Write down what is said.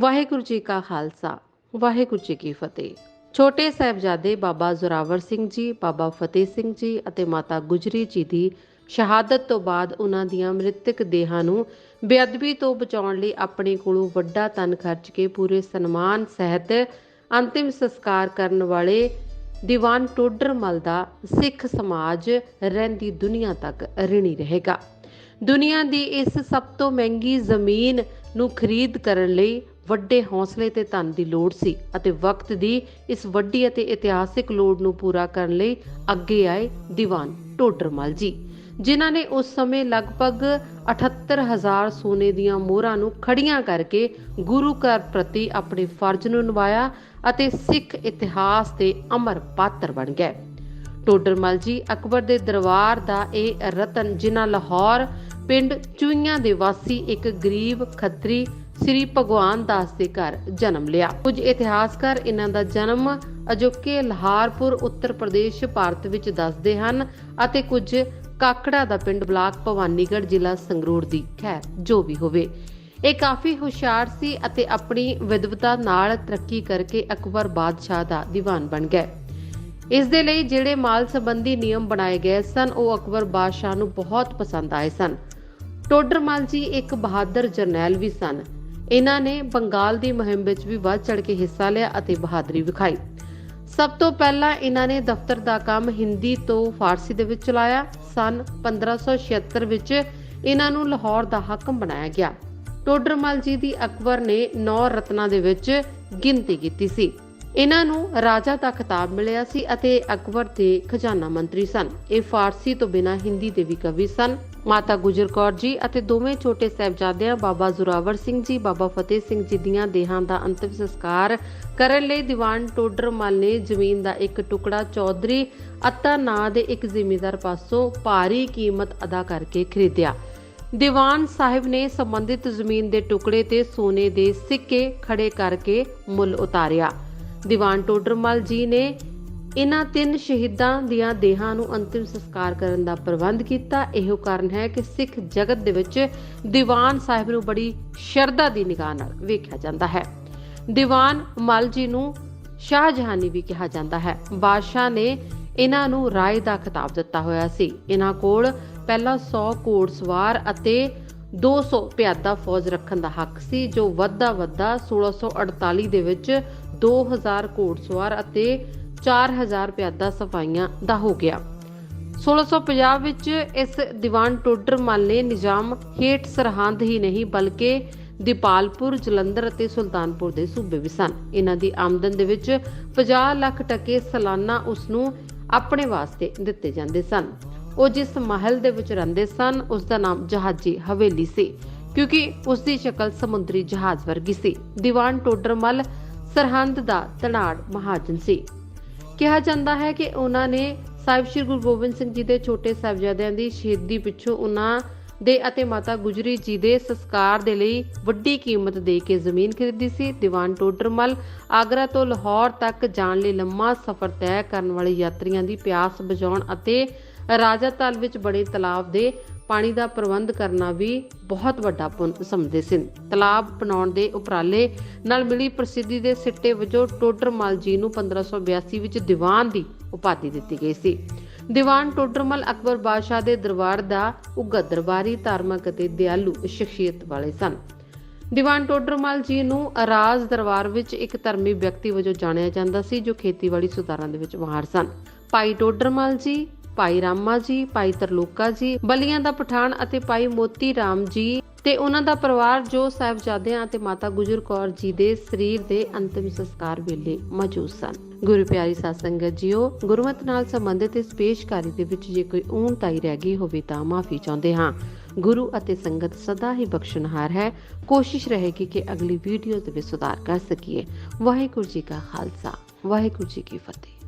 ਵਾਹਿਗੁਰੂ ਜੀ ਕਾ ਖਾਲਸਾ, ਵਾਹਿਗੁਰੂ ਜੀ ਕੀ ਫਤਿਹ। ਛੋਟੇ ਸਾਹਿਬਜ਼ਾਦੇ ਬਾਬਾ ਜ਼ੋਰਾਵਰ ਸਿੰਘ ਜੀ, ਬਾਬਾ ਫਤਿਹ ਸਿੰਘ ਜੀ ਅਤੇ ਮਾਤਾ ਗੁਜਰੀ ਜੀ ਦੀ ਸ਼ਹਾਦਤ ਤੋਂ ਬਾਅਦ ਉਹਨਾਂ ਦੀਆਂ ਮ੍ਰਿਤਕ ਦੇਹਾਂ ਨੂੰ ਬੇਅਦਬੀ ਤੋਂ ਬਚਾਉਣ ਲਈ ਆਪਣੇ ਕੋਲੋਂ ਵੱਡਾ ਧਨ ਖਰਚ ਕੇ ਪੂਰੇ ਸਨਮਾਨ ਸਹਿਤ ਅੰਤਿਮ ਸੰਸਕਾਰ ਕਰਨ ਵਾਲੇ ਦੀਵਾਨ ਟੋਡਰਮਲ ਦਾ ਸਿੱਖ ਸਮਾਜ ਰਹਿੰਦੀ ਦੁਨੀਆ ਤੱਕ ਰਿਣੀ ਰਹੇਗਾ। ਦੁਨੀਆ ਦੀ ਇਸ ਸਭ ਤੋਂ ਮਹਿੰਗੀ ਜ਼ਮੀਨ ਨੂੰ ਖਰੀਦ ਕਰਨ ਲਈ ਵੱਡੇ ਹੌਸਲੇ ਤੇ ਧਨ ਦੀ ਲੋੜ ਸੀ ਅਤੇ ਵਕਤ ਦੀ ਇਸ ਵੱਡੀ ਅਤੇ ਇਤਿਹਾਸਿਕ ਲੋੜ ਨੂੰ ਪੂਰਾ ਕਰਨ ਲਈ ਅੱਗੇ ਆਏ ਦੀਵਾਨ ਟੋਡਰਮਲ ਜੀ, ਜਿਨ੍ਹਾਂ ਨੇ ਉਸ ਸਮੇਂ ਲਗਭਗ 78000 ਸੋਨੇ ਦੀਆਂ ਮੋਹਰਾਂ ਨੂੰ ਖੜੀਆਂ ਕਰਕੇ ਗੁਰੂ ਘਰ ਪ੍ਰਤੀ ਆਪਣੇ ਫਰਜ਼ ਨੂੰ ਨਿਭਾਇਆ ਅਤੇ ਸਿੱਖ ਇਤਿਹਾਸ ਦੇ ਅਮਰ ਪਾਤਰ ਬਣ ਗਏ। ਟੋਡਰਮਲ ਜੀ ਅਕਬਰ ਦੇ ਦਰਬਾਰ ਦਾ ਇਹ ਰਤਨ ਜਿਨ੍ਹਾਂ ਲਾਹੌਰ, ਪਿੰਡ ਚੂਈਆਂ ਦੇ ਵਾਸੀ ਇੱਕ ਗਰੀਬ, ਖੱਤਰੀ ਸ੍ਰੀ ਭਗਵਾਨ ਦਾਸ ਦੇ ਘਰ ਜਨਮ ਲਿਆ। ਕੁਝ ਇਤਿਹਾਸਕਾਰ ਇਹਨਾਂ ਦਾ ਜਨਮ ਅਜੋਕੇ ਲਾਹੌਰਪੁਰ, ਉੱਤਰ ਪ੍ਰਦੇਸ਼, ਭਾਰਤ ਵਿੱਚ ਦੱਸਦੇ ਹਨ ਅਤੇ ਕੁਝ ਕਾਕੜਾ ਦਾ ਪਿੰਡ ਬਲਾਕ ਭਵਾਨੀਗੜ੍ਹ ਜ਼ਿਲ੍ਹਾ ਸੰਗਰੂਰ ਦੀ, ਖੈਰ, ਜੋ ਵੀ ਹੋਵੇ। ਇਹ ਕਾਫੀ ਹੁਸ਼ਿਆਰ ਸੀ ਅਤੇ ਆਪਣੀ ਵਿਦਵਤਾ ਨਾਲ ਤਰੱਕੀ ਕਰਕੇ ਅਕਬਰ ਬਾਦਸ਼ਾਹ ਦਾ ਦੀਵਾਨ ਬਣ ਗਏ। ਇਸ ਦੇ ਲਈ ਜਿਹੜੇ ਮਾਲ ਸੰਬੰਧੀ ਨਿਯਮ ਬਣਾਏ ਗਏ ਸਨ, ਉਹ ਅਕਬਰ ਬਾਦਸ਼ਾਹ ਨੂੰ ਬਹੁਤ ਪਸੰਦ ਆਏ ਸਨ। ਟੋਡਰਮਲ ਜੀ ਇੱਕ ਬਹਾਦਰ ਜਰਨੈਲ ਵੀ ਸਨ। ਇਹਨਾਂ ਨੇ ਬੰਗਾਲ ਦੀ ਮੁਹਿੰਮ ਵਿੱਚ ਵੀ ਵੱਧ ਚੜ ਕੇ ਹਿੱਸਾ ਲਿਆ ਅਤੇ ਬਹਾਦਰੀ ਵਿਖਾਈ। ਸਭ ਤੋਂ ਪਹਿਲਾਂ ਇਹਨਾਂ ਨੇ ਦਫ਼ਤਰ ਦਾ ਕੰਮ ਹਿੰਦੀ ਤੋਂ ਫਾਰਸੀ ਦੇ ਵਿੱਚ ਚਲਾਇਆ। ਸਨ 1576 ਵਿੱਚ ਇਹਨਾਂ ਨੂੰ ਲਾਹੌਰ ਦਾ ਹਾਕਮ ਬਣਾਇਆ ਗਿਆ। ਟੋਡਰਮਲ ਜੀ ਦੀ ਅਕਬਰ ਨੇ 9 ਰਤਨਾਂ ਦੇ ਵਿੱਚ ਗਿਣਤੀ ਕੀਤੀ ਸੀ। ਇਹਨਾਂ ਨੂੰ ਰਾਜਾ ਦਾ ਖਿਤਾਬ ਮਿਲਿਆ ਸੀ ਅਤੇ ਅਕਬਰ ਦੇ ਖਜ਼ਾਨਾ ਮੰਤਰੀ ਸਨ। ਇਹ ਫਾਰਸੀ ਤੋਂ ਬਿਨਾਂ ਹਿੰਦੀ ਦੇ ਵੀ ਕਵੀ ਸਨ। ਮਾਤਾ ਗੁਜਰ ਕੌਰ ਜੀ ਅਤੇ ਦੋਵੇਂ ਛੋਟੇ ਸਾਹਿਬਜ਼ਾਦਿਆਂ ਬਾਬਾ ਜ਼ੋਰਾਵਰ ਸਿੰਘ ਜੀ, ਬਾਬਾ ਫਤਿਹ ਸਿੰਘ ਜੀ ਦੀਆਂ ਦੇਹਾਂ ਦਾ ਅੰਤਿਮ ਸੰਸਕਾਰ ਕਰਨ ਲਈ ਦੀਵਾਨ ਟੋਡਰਮਲ ਨੇ ਜ਼ਮੀਨ ਦਾ ਇੱਕ ਟੁਕੜਾ ਚੌਧਰੀ ਅੱਤਾ ਨਾਂ ਦੇ ਇੱਕ ਜ਼ਿਮੀਂਦਾਰ ਪਾਸੋਂ ਭਾਰੀ ਕੀਮਤ ਅਦਾ ਕਰਕੇ ਖਰੀਦਿਆ। ਦੀਵਾਨ ਸਾਹਿਬ ਨੇ ਸੰਬੰਧਿਤ ਜ਼ਮੀਨ ਦੇ ਟੁਕੜੇ ਤੇ ਸੋਨੇ ਦੇ ਸਿੱਕੇ ਖੜੇ ਕਰਕੇ ਮੁੱਲ ਉਤਾਰਿਆ। ਦੀਵਾਨ ਟੋਡਰਮਲ ਜੀ ਨੇ ਇਹਨਾਂ ਤਿੰਨ ਸ਼ਹੀਦਾਂ ਦੀਆਂ ਦੇਹਾਂ ਨੂੰ ਅੰਤਿਮ ਸੰਸਕਾਰ ਕਰਨ ਦਾ ਪ੍ਰਬੰਧ ਕੀਤਾ। ਇਹੋ ਕਾਰਨ ਹੈ ਕਿ ਸਿੱਖ ਜਗਤ ਦੇ ਵਿੱਚ ਦੀਵਾਨ ਸਾਹਿਬ ਨੂੰ ਬੜੀ ਸ਼ਰਧਾ ਦੀ ਨਿਗਾਹ ਨਾਲ ਵੇਖਿਆ ਜਾਂਦਾ ਹੈ। ਦੀਵਾਨ ਮਲ ਜੀ ਨੂੰ ਸ਼ਾਹਜਹਾਨੀ ਵੀ ਕਿਹਾ ਜਾਂਦਾ ਹੈ। ਬਾਦਸ਼ਾਹ ਨੇ ਇਹਨਾਂ ਨੂੰ ਰਾਏ ਦਾ ਖਿਤਾਬ ਦਿੱਤਾ ਹੋਇਆ ਸੀ। ਇਹਨਾਂ ਕੋਲ ਪਹਿਲਾਂ 100 ਘੋੜਸਵਾਰ ਅਤੇ 200 ਪਿਆਦਾ ਫੌਜ ਰੱਖਣ ਦਾ ਹੱਕ ਸੀ, ਜੋ ਵੱਧਾ ਵੱਧਾ 1648 ਦੇ ਵਿੱਚ 2000 ਘੋੜਸਵਾਰ ਅਤੇ 4000 ਪਿਆਦਾ ਸਫਾਈਆਂ ਦਾ ਹੋ ਗਿਆ। 1650 ਵਿੱਚ ਇਸ ਦੀਵਾਨ ਟੋਡਰਮਲ ਨੇ ਨਿਜ਼ਾਮ ਹੇਠ ਸਰਹੰਦ ਹੀ ਨਹੀਂ, ਬਲਕਿ ਦੀਪਾਲਪੁਰ, ਜਲੰਧਰ ਅਤੇ ਸੁਲਤਾਨਪੁਰ ਦੇ ਸੂਬੇ ਵੀ ਸਨ। ਇਹਨਾਂ ਦੀ ਆਮਦਨ ਦੇ ਵਿੱਚ 50 ਲੱਖ ਟਕੇ ਸਾਲਾਨਾ ਉਸ ਨੂੰ ਆਪਣੇ ਵਾਸਤੇ ਦਿੱਤੇ ਜਾਂਦੇ ਸਨ। ਉਹ ਜਿਸ ਮਹਿਲ ਦੇ ਵਿੱਚ ਰਹਿੰਦੇ ਸਨ, ਉਸ ਦਾ ਨਾਮ ਜਹਾਜੀ ਹਵੇਲੀ ਸੀ, ਕਿਉਂਕਿ ਉਸ ਦੀ ਸ਼ਕਲ ਸਮੁੰਦਰੀ ਜਹਾਜ਼ ਵਰਗੀ ਸੀ। ਦੀਵਾਨ ਟੋਡਰਮਲ ਸਰਹੰਦ ਦਾ ਧਨਾੜ ਮਹਾਜਨ ਸੀ। ਕਿਹਾ ਜਾਂਦਾ ਹੈ ਕਿ ਉਹਨਾਂ ਨੇ ਸਾਹਿਬ ਸ੍ਰੀ ਗੁਰੂ ਗੋਬਿੰਦ ਸਿੰਘ ਜੀ ਦੇ ਛੋਟੇ ਸਾਹਿਬਜ਼ਾਦਿਆਂ ਦੀ ਸ਼ਹੀਦੀ ਪਿੱਛੋਂ ਉਹਨਾਂ ਦੇ ਅਤੇ ਮਾਤਾ ਗੁਜਰੀ ਜੀ ਦੇ ਸੰਸਕਾਰ ਦੇ ਲਈ ਵੱਡੀ ਕੀਮਤ ਦੇ ਕੇ ਜ਼ਮੀਨ ਖਰੀਦੀ ਸੀ। ਦੀਵਾਨ ਟੋਡਰਮਲ ਆਗਰਾ ਤੋਂ ਲਾਹੌਰ ਤੱਕ ਜਾਣ ਲਈ ਲੰਮਾ ਸਫ਼ਰ ਤੈਅ ਕਰਨ ਵਾਲੇ ਯਾਤਰੀਆਂ ਦੀ ਪਿਆਸ ਬੁਝਾਉਣ ਅਤੇ ਰਾਜਾ ਤਲ ਵਿੱਚ ਬੜੇ ਤਲਾਬ ਦੇ ਪਾਣੀ ਦਾ ਪ੍ਰਬੰਧ ਕਰਨਾ ਵੀ ਬਹੁਤ ਵੱਡਾ ਪੁੰਨ ਸਮਝਦੇ ਸਨ। ਤਲਾਬ ਬਣਾਉਣ ਦੇ ਉਪਰਾਲੇ ਨਾਲ ਮਿਲੀ ਪ੍ਰਸਿੱਧੀ ਦੇ ਸਿੱਟੇ ਵਜੋਂ ਟੋਡਰਮਲ ਜੀ ਨੂੰ 1582 ਵਿੱਚ ਦੀਵਾਨ ਦੀ ਉਪਾਧੀ ਦਿੱਤੀ ਗਈ ਸੀ। ਦੀਵਾਨ ਟੋਡਰਮਲ ਅਕਬਰ ਬਾਦਸ਼ਾਹ ਦੇ ਦਰਬਾਰ ਦਾ ਉੱਘਾ ਦਰਬਾਰੀ, ਧਾਰਮਿਕ ਅਤੇ ਦਿਆਲੂ ਸ਼ਖਸੀਅਤ ਵਾਲੇ ਸਨ। ਦੀਵਾਨ ਟੋਡਰਮਲ ਜੀ ਨੂੰ ਰਾਜ ਦਰਬਾਰ ਵਿੱਚ ਇੱਕ ਧਰਮੀ ਵਿਅਕਤੀ ਵਜੋਂ ਜਾਣਿਆ ਜਾਂਦਾ ਸੀ, ਜੋ ਖੇਤੀਬਾੜੀ ਸੁਧਾਰਾਂ ਦੇ ਵਿੱਚ ਮਾਹਰ ਸਨ। ਭਾਈ ਟੋਡਰਮਲ ਜੀ ਭਾਈ ਰਾਮਾ ਜੀ, ਭਾਈ ਤਰਲੋਕਾ ਜੀ, ਬਲੀਆਂ ਦਾ ਪਠਾਨ ਅਤੇ ਭਾਈ ਮੋਤੀ ਰਾਮ ਜੀ ਤੇ ਉਹਨਾਂ ਦਾ ਪਰਿਵਾਰ ਜੋ ਸਾਹਿਬਜ਼ਾਦਿਆਂ ਅਤੇ ਮਾਤਾ ਗੁਜਰ ਕੌਰ ਜੀ ਦੇ ਸਰੀਰ ਦੇ ਅੰਤਿਮ ਸੰਸਕਾਰ ਵੇਲੇ ਮੌਜੂਦ ਸਨ। ਗੁਰੂ ਪਿਆਰੀ ਸਾਧ ਸੰਗਤ ਜੀਓ, ਗੁਰਮਤ ਨਾਲ ਸੰਬੰਧਿਤ ਇਸ ਪੇਸ਼ਕਾਰੀ ਦੇ ਵਿੱਚ ਜੇ ਕੋਈ ਊਣਤਾਈ ਰਹਿ ਗਈ ਹੋਵੇ ਤਾਂ ਮਾਫੀ ਚਾਹੁੰਦੇ ਹਾਂ। ਗੁਰੂ ਅਤੇ ਸੰਗਤ ਸਦਾ ਹੀ ਬਖਸ਼ਣਹਾਰ ਹੈ। ਕੋਸ਼ਿਸ਼ ਰਹੇਗੀ ਕਿ ਅਗਲੀ ਵੀਡੀਓ ਦੇ ਵਿੱਚ ਸੁਧਾਰ ਕਰ ਸਕੀਏ। ਵਾਹਿਗੁਰੂ ਜੀ ਕਾ ਖਾਲਸਾ, ਵਾਹਿਗੁਰੂ ਜੀ ਕੀ ਫਤਿਹ।